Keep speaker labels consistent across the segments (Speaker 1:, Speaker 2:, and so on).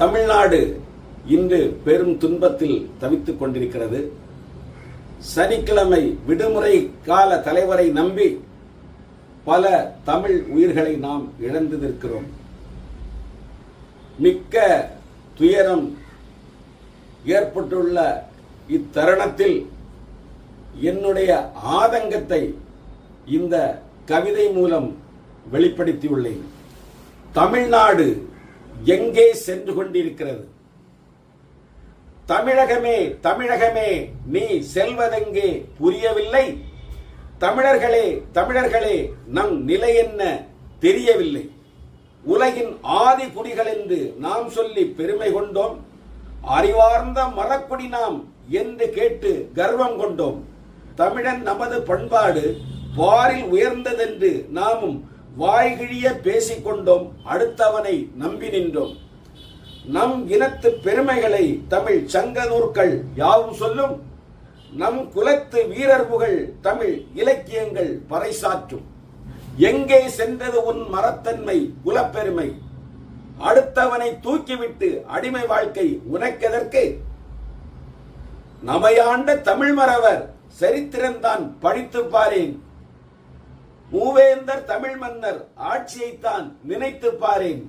Speaker 1: தமிழ்நாடு இன்று பெரும் துன்பத்தில் தவித்துக் கொண்டிருக்கிறது. சனிக்கிழமை விடுமுறை கால தலைவரை நம்பி பல தமிழ் உயிர்களை நாம் இழந்து மிக்க துயரம் ஏற்பட்டுள்ள இத்தருணத்தில் என்னுடைய ஆதங்கத்தை இந்த கவிதை மூலம் வெளிப்படுத்தியுள்ளேன். தமிழ்நாடு எங்கே சென்று கொண்டிருக்கிறது? தமிழகமே தமிழகமே நீ செல்வதெங்கே புரியவில்லை? தமிழர்களே தமிழர்களே நம் நிலை என்ன தெரியவில்லை. உலகின் ஆதி குடிகள் என்று நாம் சொல்லி பெருமை கொண்டோம். அறிவார்ந்த மரக்குடி நாம் என்று கேட்டு கர்வம் கொண்டோம். தமிழன் நமது பண்பாடு வாரில் உயர்ந்ததென்று நாமும் வாய்கிழிய பேசிக்கொண்டோம் அடுத்தவனை நம்பி நின்றோம். நம் இனத்து பெருமைகளை தமிழ் சங்க நூற்கள் யாவும் சொல்லும்? நம் குலத்து வீரர் புகழ் தமிழ் இலக்கியங்கள் பறைசாற்றும். எங்கே சென்றது உன் மரத்தன்மை குலப்பெருமை? அடுத்தவனை தூக்கிவிட்டு அடிமை வாழ்க்கை உனக்கெதற்கு? நமையாண்ட தமிழ் மறவர் சரித்திரம்தான் படித்து பாரேன். மூவேந்தர் தமிழ் மன்னர் ஆட்சியைத்தான் நினைத்து பாரேன்.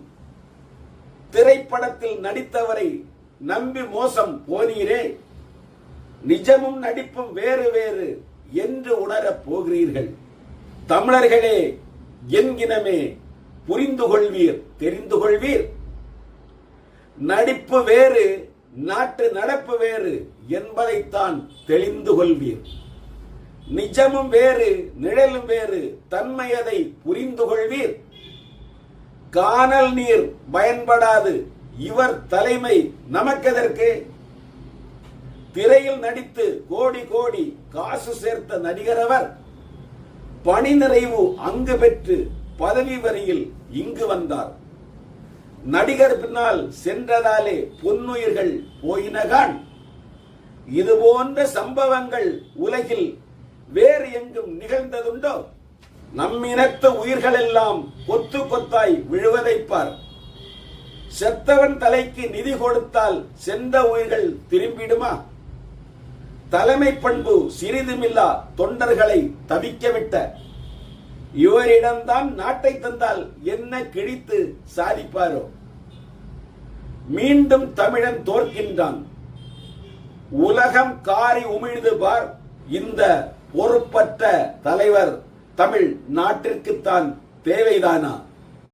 Speaker 1: திரைப்படத்தில் நடித்தவரை நம்பி மோசம் போனீரே. நிஜமும் நடிப்பும் வேறு வேறு என்று உணரப் போகிறீர்கள். தமிழர்களே என்கினமே புரிந்து கொள்வீர் தெரிந்து கொள்வீர் நடிப்பு வேறு நாட்டு நடப்பு வேறு என்பதைத்தான் தெளிந்து கொள்வீர் நிஜமும் வேறு நிழலும் வேறு தன்மையதை புரிந்து கொள்வீர். காணல் நீர் பயன்படாது இவர் தலைமை நமக்கெதற்கு? திரையில் நடித்து கோடி கோடி காசு சேர்த்த நடிகர் அவர் பணி நிறைவு அங்கு பெற்று பதவி வரியில் இங்கு வந்தார். நடிகர் பின்னால் சென்றதாலே பொன்னுயிர்கள் போயினகான் இது போன்ற சம்பவங்கள் உலகில் வேறு எங்கும் நிகழ்ந்ததுண்டோ? நம்மினத்த உயிர்கள் எல்லாம் கொத்து கொத்தாய் விழுவதைப்பார் செத்தவன் தலைக்கு நிதி கொடுத்தால் சென்ற உயிர்கள் திரும்பிடுமா? தலைமை பண்பு சிறிதுமில்லா தொண்டர்களை தவிக்கவிட்ட. இவரிடம்தான் நாட்டை தந்தால் என்ன கிழித்து சாதிப்பாரோ? மீண்டும் தமிழன் தோற்கின்றான். உலகம் காரி உமிழ்ந்து பார். இந்த பொறுப்பற்ற தலைவர் தமிழ் நாட்டிற்குத்தான் தேவைதானா?